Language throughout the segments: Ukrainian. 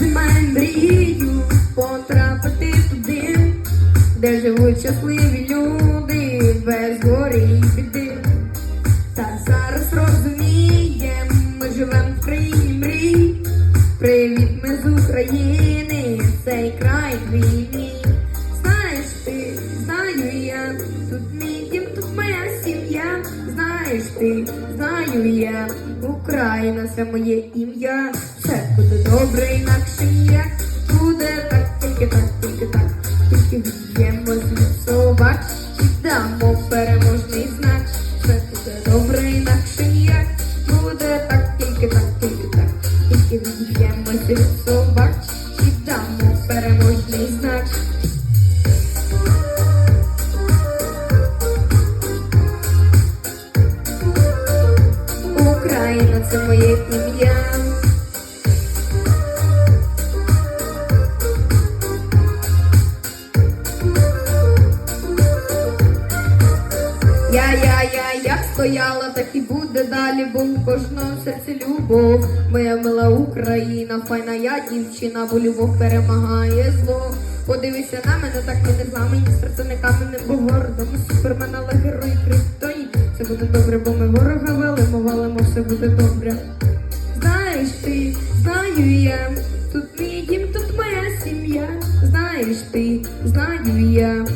немає мрію потрапити туди, де живуть щасливі люди без горі і біди. Та зараз розумієм, ми живемо в країні мрій. Привіт, ми з України, цей край твій Знаєш ти, знаю я, тут мій дім, тут моя сім'я. Знаєш ти, знаю я, Україна це моє ім'я. Це добре, інакше ніяк. Буде так, тільки так, тільки так. Тільки вб'ємо з собак і дамо переможний знак. Все буде добре, інакше ніяк. Буде так, тільки так, тільки так. Тільки відіб'ємося від собак і дамо переможний знак. Україна це моє ім'я. Стояла, так і буде далі, бо в кожного серці любов. Моя мила Україна, файна я дівчина, бо любов перемагає зло. Подивися на мене, так ми не зламані, серце не каменем, бо гордо. Супермен, але герой криптоні. Все буде добре, бо ми ворога велимо, валимо, все буде добре. Знаєш ти, знаю я, тут мій дім, тут моя сім'я. Знаєш ти, знаю я,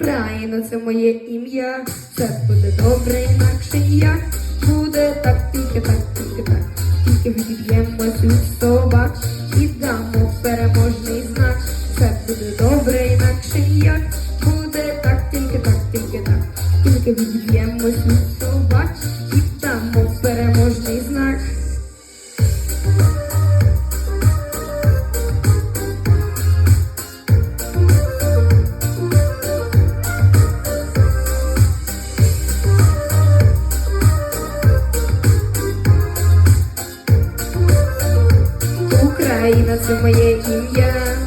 Україна це моє ім'я. Все буде добре, інакше як Буде так, тільки так, тільки так. Тільки відіб'ємось від собак і дамо переможний знак. Все буде добре, інакше як Буде так, тільки так, тільки так. Тільки відіб'ємось від собак Україна це моє ім'я.